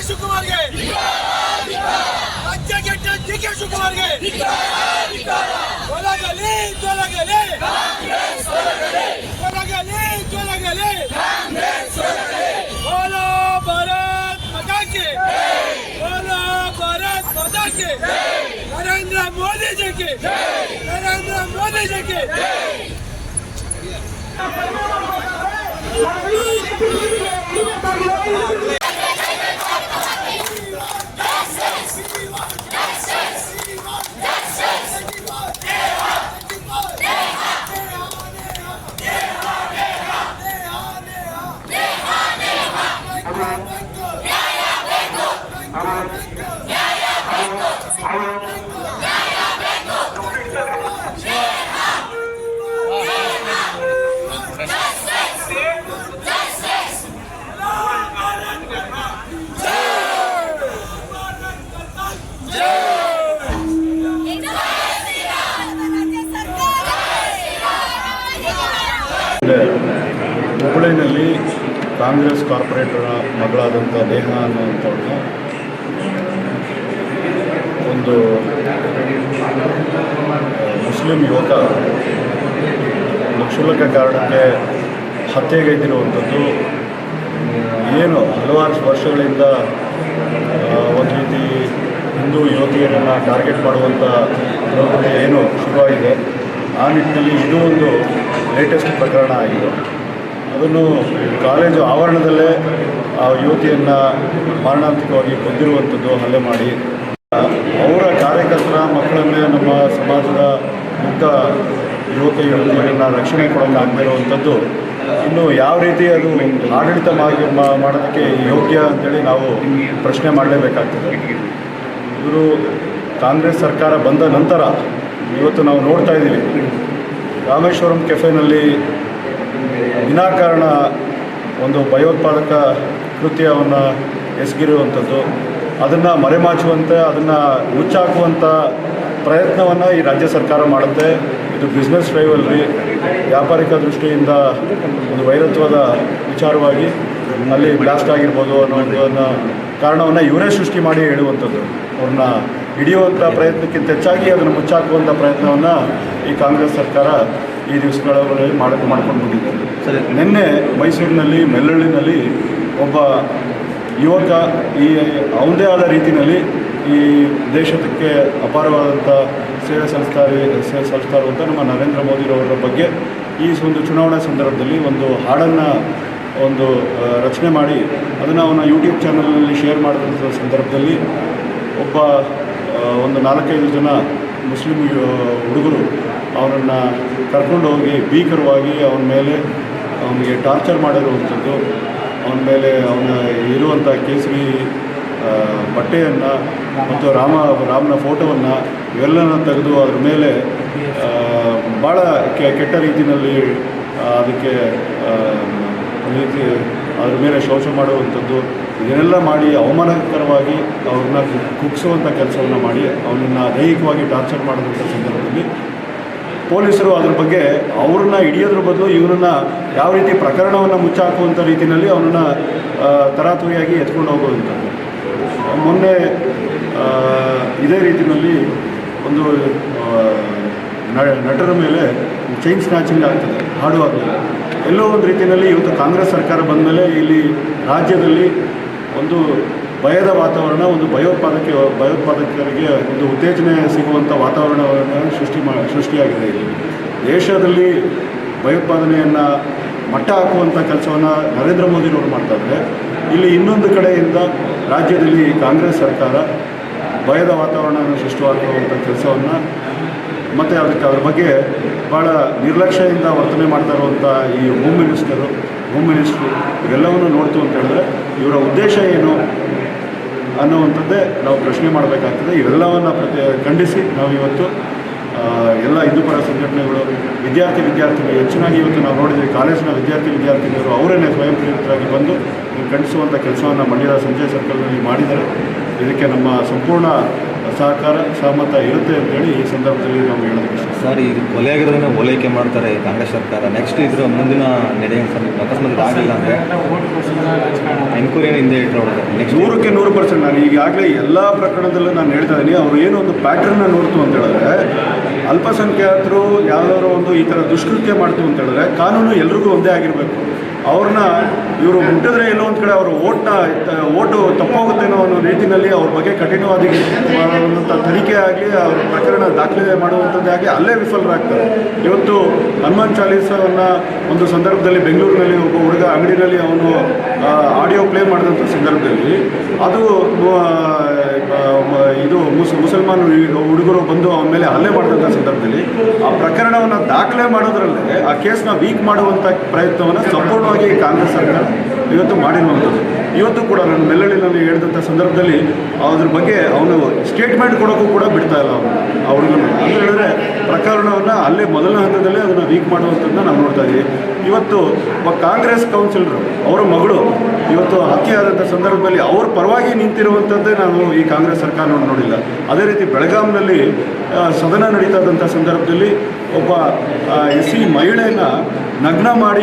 DK ಶಿವಕುಮಾರ್ಗೆ ರಾಜ್ಯಗೆಟ್ಟ DK ಶಿವಕುಮಾರ್ಗೆ ತೊಲಗಲಿ ತೊಲಗಲಿ ತೊಲಗಲಿ ತೊಲಗಲಿ ಬೋಲೋ ಭಾರತ್ ಮತಾಕೆ ಬೋಲೋ ಭಾರತ್ ಮತಾಕೆ ನರೇಂದ್ರ ಮೋದಿ ಜಿ ಕೆ ನರೇಂದ್ರ ಮೋದಿ ಜಿ ಕೆ ಹುಬ್ಬಳ್ಳಿನಲ್ಲಿ ಕಾಂಗ್ರೆಸ್ ಕಾರ್ಪೊರೇಟರ್ ಮಗಳಾದಂಥ ದೇಹ ಅನ್ನುವಂಥವ್ರನ್ನ ಒಂದು ಮುಸ್ಲಿಂ ಯುವಕ, ಒಂದು ಕ್ಷುಲ್ಲಕ ಕಾರಣಕ್ಕೆ ಹತ್ಯೆಗೈದಿರುವಂಥದ್ದು ಏನು ಹಲವಾರು ವರ್ಷಗಳಿಂದ ಒಂದು ರೀತಿ ಹಿಂದೂ ಯುವತಿಯರನ್ನು ಟಾರ್ಗೆಟ್ ಮಾಡುವಂಥ ಪ್ರವೃತ್ತಿ ಏನು ಶುರುವಾಗಿದೆ, ಆ ನಿಟ್ಟಿನಲ್ಲಿ ಇದು ಒಂದು ಲೇಟೆಸ್ಟ್ ಪ್ರಕರಣ ಆಗಿದೆ. ಅದನ್ನು ಕಾಲೇಜು ಆವರಣದಲ್ಲೇ ಆ ಯುವತಿಯನ್ನು ಮಾರಣಾಂತಿಕವಾಗಿ ಕೊಂದಿರುವಂಥದ್ದು ಹಲ್ಲೆ ಮಾಡಿ. ಅವರ ಕಾರ್ಯಕರ್ತರ ಮಕ್ಕಳನ್ನೇ ನಮ್ಮ ಸಮಾಜದ ಮುಕ್ತ ಯುವಕ ಯುವತಿಯರನ್ನು ರಕ್ಷಣೆ ಕೊಡೋಕ್ಕಾಗದೇ ಇರುವಂಥದ್ದು. ಇನ್ನು ಯಾವ ರೀತಿ ಅದು ಆಡಳಿತ ಮಾಡಿ ಮಾಡೋದಕ್ಕೆ ಯೋಗ್ಯ ಅಂತೇಳಿ ನಾವು ಪ್ರಶ್ನೆ ಮಾಡಲೇಬೇಕಾಗ್ತದೆ. ಇವರು ಕಾಂಗ್ರೆಸ್ ಸರ್ಕಾರ ಬಂದ ನಂತರ ಇವತ್ತು ನಾವು ನೋಡ್ತಾ ಇದ್ದೀವಿ. ರಾಮೇಶ್ವರಂ ಕೆಫೆನಲ್ಲಿ ವಿನಾಕಾರಣ ಒಂದು ಭಯೋತ್ಪಾದಕ ಕೃತ್ಯವನ್ನು ಎಸಗಿರುವಂಥದ್ದು, ಅದನ್ನು ಮರೆಮಾಚುವಂತೆ, ಅದನ್ನು ಮುಚ್ಚಾಕುವಂಥ ಪ್ರಯತ್ನವನ್ನು ಈ ರಾಜ್ಯ ಸರ್ಕಾರ ಮಾಡುತ್ತೆ. ಇದು ಬಿಸ್ನೆಸ್ ರೈವಲ್ರಿ ವ್ಯಾಪಾರಿಕ ದೃಷ್ಟಿಯಿಂದ ಒಂದು ವೈರತ್ವದ ವಿಚಾರವಾಗಿ ಅಲ್ಲಿ ಬ್ಲಾಸ್ಟ್ ಆಗಿರ್ಬೋದು ಅನ್ನೋದನ್ನು ಕಾರಣವನ್ನು ಇವರೇ ಸೃಷ್ಟಿ ಮಾಡಿ ಹೇಳುವಂಥದ್ದು. ಅವ್ರನ್ನ ಹಿಡಿಯುವಂಥ ಪ್ರಯತ್ನಕ್ಕಿಂತ ಹೆಚ್ಚಾಗಿ ಅದನ್ನು ಮುಚ್ಚಾಕುವಂಥ ಪ್ರಯತ್ನವನ್ನು ಈ ಕಾಂಗ್ರೆಸ್ ಸರ್ಕಾರ ಈ ದಿವಸಗಳಲ್ಲಿ ಮಾಡಿ ಮಾಡ್ಕೊಂಡು ಬಂದಿದೆ ನಿನ್ನೆ ಮೈಸೂರಿನಲ್ಲಿ, ಮೆಲ್ಲಳ್ಳಿನಲ್ಲಿ ಒಬ್ಬ ಯುವಕ ಈ ಅವನದೇ ಆದ ರೀತಿಯಲ್ಲಿ ಈ ದೇಶಕ್ಕೆ ಅಪಾರವಾದಂಥ ಸೇವೆ ಸಲ್ಲಿಸ್ತಾ ಸೇವೆ ಸಲ್ಲಿಸ್ತಾ ಇರುವಂಥ ನಮ್ಮ ನರೇಂದ್ರ ಮೋದಿರವರ ಬಗ್ಗೆ ಈ ಒಂದು ಚುನಾವಣಾ ಸಂದರ್ಭದಲ್ಲಿ ಒಂದು ಹಾಡನ್ನು ಒಂದು ರಚನೆ ಮಾಡಿ ಅದನ್ನು ಅವನ ಯೂಟ್ಯೂಬ್ ಚಾನಲ್ನಲ್ಲಿ ಶೇರ್ ಮಾಡಿದಂಥ ಸಂದರ್ಭದಲ್ಲಿ ಒಬ್ಬ ಒಂದು ನಾಲ್ಕೈದು ಜನ ಮುಸ್ಲಿಂ ಹುಡುಗರು ಅವನನ್ನು ಕರ್ಕೊಂಡು ಹೋಗಿ ಭೀಕರವಾಗಿ ಅವನ ಮೇಲೆ ಅವನಿಗೆ ಟಾರ್ಚರ್ ಮಾಡಿರುವಂಥದ್ದು, ಅವನ ಮೇಲೆ ಅವನ ಇರುವಂಥ ಕೇಸರಿ ಬಟ್ಟೆಯನ್ನು ಮತ್ತು ರಾಮ, ರಾಮನ ಫೋಟೋವನ್ನು ಇವೆಲ್ಲನ ತೆಗೆದು ಅದ್ರ ಮೇಲೆ ಭಾಳ ಕೆಟ್ಟ ರೀತಿಯಲ್ಲಿ ಅದಕ್ಕೆ ರೀತಿ ಅದ್ರ ಮೇಲೆ ಶೌಚ ಮಾಡುವಂಥದ್ದು, ಇದನ್ನೆಲ್ಲ ಮಾಡಿ ಅವಮಾನಕರವಾಗಿ ಅವ್ರನ್ನ ಕುಗ್ಸುವಂಥ ಕೆಲಸವನ್ನು ಮಾಡಿ ಅವನನ್ನು ದೈಹಿಕವಾಗಿ ಟಾರ್ಚರ್ ಮಾಡುವಂಥ ಸಂದರ್ಭದಲ್ಲಿ ಪೊಲೀಸರು ಅದ್ರ ಬಗ್ಗೆ ಅವ್ರನ್ನ ಹಿಡಿಯೋದ್ರ ಬದಲು ಇವರನ್ನ ಯಾವ ರೀತಿ ಪ್ರಕರಣವನ್ನು ಮುಚ್ಚಾಕುವಂಥ ರೀತಿಯಲ್ಲಿ ಅವನನ್ನು ತರಾತುರಿಯಾಗಿ ಎತ್ಕೊಂಡು ಹೋಗುವಂಥದ್ದು. ಮೊನ್ನೆ ಇದೇ ರೀತಿಯಲ್ಲಿ ಒಂದು ನಟರ ಮೇಲೆ ಚೈನ್ ಸ್ನ್ಯಾಚಿಂಗ್ ಆಗ್ತದೆ ಹಾಡುವಾಗಲಿಲ್ಲ ಎಲ್ಲೋ ಒಂದು ರೀತಿಯಲ್ಲಿ ಇವತ್ತು ಕಾಂಗ್ರೆಸ್ ಸರ್ಕಾರ ಬಂದ ಮೇಲೆ ಇಲ್ಲಿ ರಾಜ್ಯದಲ್ಲಿ ಒಂದು ಭಯದ ವಾತಾವರಣ, ಒಂದು ಭಯೋತ್ಪಾದಕ, ಭಯೋತ್ಪಾದಕರಿಗೆ ಒಂದು ಉತ್ತೇಜನ ಸಿಗುವಂಥ ವಾತಾವರಣವನ್ನು ಸೃಷ್ಟಿ ಮಾ, ಸೃಷ್ಟಿಯಾಗಿದೆ ಇಲ್ಲಿ. ದೇಶದಲ್ಲಿ ಭಯೋತ್ಪಾದನೆಯನ್ನು ಮಟ್ಟ ಹಾಕುವಂಥ ಕೆಲಸವನ್ನು ನರೇಂದ್ರ ಮೋದಿನವರು ಮಾಡ್ತಾ ಇದ್ದಾರೆ. ಇಲ್ಲಿ ಇನ್ನೊಂದು ಕಡೆಯಿಂದ ರಾಜ್ಯದಲ್ಲಿ ಕಾಂಗ್ರೆಸ್ ಸರ್ಕಾರ ಭಯದ ವಾತಾವರಣವನ್ನು ಸೃಷ್ಟಿವಾಗುವಂಥ ಕೆಲಸವನ್ನು ಮತ್ತು ಅದಕ್ಕೆ ಅದ್ರ ಬಗ್ಗೆ ಭಾಳ ನಿರ್ಲಕ್ಷ್ಯದಿಂದ ವರ್ತನೆ ಮಾಡ್ತಾ ಇರುವಂಥ ಈ ಹೋಮ್ ಮಿನಿಸ್ಟರು ಹೋಮ್ ಮಿನಿಸ್ಟ್ರು ಇವೆಲ್ಲವನ್ನು ನೋಡ್ತು ಅಂತ ಹೇಳಿದ್ರೆ ಇವರ ಉದ್ದೇಶ ಏನು? ಅನ್ನುವಂಥದ್ದೇ ನಾವು ಪ್ರಶ್ನೆ ಮಾಡಬೇಕಾಗ್ತದೆ. ಇವೆಲ್ಲವನ್ನು ಪ್ರತಿ ಖಂಡಿಸಿ ನಾವು ಇವತ್ತು ಎಲ್ಲ ಹಿಂದೂ ಪರ ಸಂಘಟನೆಗಳು, ವಿದ್ಯಾರ್ಥಿ ವಿದ್ಯಾರ್ಥಿಗಳು, ಹೆಚ್ಚಿನಾಗಿ ಇವತ್ತು ನಾವು ನೋಡಿದರೆ ಕಾಲೇಜಿನ ವಿದ್ಯಾರ್ಥಿ ವಿದ್ಯಾರ್ಥಿನಿಯರು ಅವರೇ ಸ್ವಯಂ ಪ್ರೇರಿತರಾಗಿ ಬಂದು ಖಂಡಿಸುವಂಥ ಕೆಲಸವನ್ನು ಮಂಡ್ಯದ ಸಂಜಯ್ ಸರ್ಕಲ್ನಲ್ಲಿ ಮಾಡಿದ್ದಾರೆ. ಇದಕ್ಕೆ ನಮ್ಮ ಸಂಪೂರ್ಣ ಸಹಕಾರ ಸಹಮತ ಇರುತ್ತೆ ಅಂತೇಳಿ ಈ ಸಂದರ್ಭದಲ್ಲಿ ನಾವು ಹೇಳೋದಕ್ಕೆ ಇಷ್ಟ. ಸರ್ ಈಗ ಕೊಲೆಯಾಗಿರೋದನ್ನ ಓಲೈಕೆ ಮಾಡ್ತಾರೆ ಕಾಂಗ್ರೆಸ್ ಸರ್ಕಾರ. ನೆಕ್ಸ್ಟ್ ಇದ್ರ ಮುಂದಿನ ನಡೆಯ ಅಕಸ್ಮಾತ್ ಆಗಿಲ್ಲ ಅಂದ್ರೆ ಎನ್ಕ್ವೈರಿ ಹಿಂದೆ ಇಟ್ಟರೆ ನೆಕ್ಸ್ಟ್ ನೂರಕ್ಕೆ ನೂರು ಪರ್ಸೆಂಟ್ ನಾನು ಈಗಾಗಲೇ ಎಲ್ಲ ಪ್ರಕರಣದಲ್ಲೂ ನಾನು ಹೇಳ್ತಾ ಇದ್ದೀನಿ ಅವರು ಏನೋ ಒಂದು ಪ್ಯಾಟ್ರನ್ನ ನೋಡ್ತು ಅಂತ ಹೇಳಿದ್ರೆ ಅಲ್ಪಸಂಖ್ಯಾತರು ಯಾವ್ದಾದ್ರು ಒಂದು ಈ ಥರ ದುಷ್ಕೃತ್ಯ ಮಾಡ್ತು ಅಂತ ಹೇಳಿದ್ರೆ ಕಾನೂನು ಎಲ್ರಿಗೂ ಒಂದೇ ಆಗಿರಬೇಕು. ಅವ್ರನ್ನ ಇವರು ಮುಟ್ಟಿದ್ರೆ ಎಲ್ಲೋ ಒಂದು ಕಡೆ ಅವರು ಓಟ್ನ ಓಟು ತಪ್ಪೋಗುತ್ತೇನೋ ಅನ್ನೋ ರೀತಿಯಲ್ಲಿ ಅವ್ರ ಬಗ್ಗೆ ಕಠಿಣವಾಗಿ ಮಾಡುವಂಥ ತನಿಖೆ ಆಗಿ ಅವ್ರ ಪ್ರಕರಣ ದಾಖಲೆ ಮಾಡುವಂಥದ್ದೇ ಆಗಲಿ ಅಲ್ಲೇ ವಿಫಲರಾಗ್ತಾರೆ. ಇವತ್ತು ಹನುಮಾನ್ ಚಾಲೀಸವನ್ನು ಒಂದು ಸಂದರ್ಭದಲ್ಲಿ ಬೆಂಗಳೂರಿನಲ್ಲಿ ಒಬ್ಬ ಹುಡುಗ ಅಂಗಡಿನಲ್ಲಿ ಅವನು ಆಡಿಯೋ ಪ್ಲೇ ಮಾಡಿದಂಥ ಸಂದರ್ಭದಲ್ಲಿ ಅದು ಮುಸಲ್ಮಾನ್ ಹುಡುಗರು ಬಂದು ಅವನ ಮೇಲೆ ಹಲ್ಲೆ ಮಾಡಿದಂಥ ಸಂದರ್ಭದಲ್ಲಿ ಆ ಪ್ರಕರಣವನ್ನು ದಾಖಲೆ ಮಾಡೋದ್ರಲ್ಲೇ ಆ ಕೇಸ್ನ ವೀಕ್ ಮಾಡುವಂಥ ಪ್ರಯತ್ನವನ್ನು ಸಂಪೂರ್ಣವಾಗಿ ಕಾಂಗ್ರೆಸ್ ಸರ್ಕಾರ ಇವತ್ತು ಮಾಡಿರುವಂಥದ್ದು. ಇವತ್ತು ಕೂಡ ನಾನು ಮೆಲ್ಲಳಿನಲ್ಲಿ ಹೇಳಿದಂಥ ಸಂದರ್ಭದಲ್ಲಿ ಅದ್ರ ಬಗ್ಗೆ ಅವನು ಸ್ಟೇಟ್ಮೆಂಟ್ ಕೊಡೋಕ್ಕೂ ಕೂಡ ಬಿಡ್ತಾ ಇಲ್ಲ ಅವನು. ಅವ್ರಿಗೂ ಅಂತ ಹೇಳಿದ್ರೆ ಪ್ರಕರಣವನ್ನು ಅಲ್ಲೇ ಮೊದಲ ಹಂತದಲ್ಲೇ ಅದನ್ನು ವೀಕ್ ಮಾಡುವಂಥದ್ದನ್ನ ನಾವು ನೋಡ್ತಾ ಇದ್ದೀವಿ. ಇವತ್ತು ಒಬ್ಬ ಕಾಂಗ್ರೆಸ್ ಕೌನ್ಸಿಲರು ಅವರ ಮಗಳು ಇವತ್ತು ಹತ್ಯೆ ಸಂದರ್ಭದಲ್ಲಿ ಅವ್ರ ಪರವಾಗಿ ನಿಂತಿರುವಂಥದ್ದೇ ನಾವು ಈ ಕಾಂಗ್ರೆಸ್ ಸರ್ಕಾರವನ್ನು ನೋಡಿಲ್ಲ. ಅದೇ ರೀತಿ ಬೆಳಗಾಂನಲ್ಲಿ ಸದನ ನಡೀತಾ ಇದ್ದಂಥ ಸಂದರ್ಭದಲ್ಲಿ ಒಬ್ಬ ಎಸ್ ಸಿ ಮಹಿಳೆಯನ್ನು ನಗ್ನ ಮಾಡಿ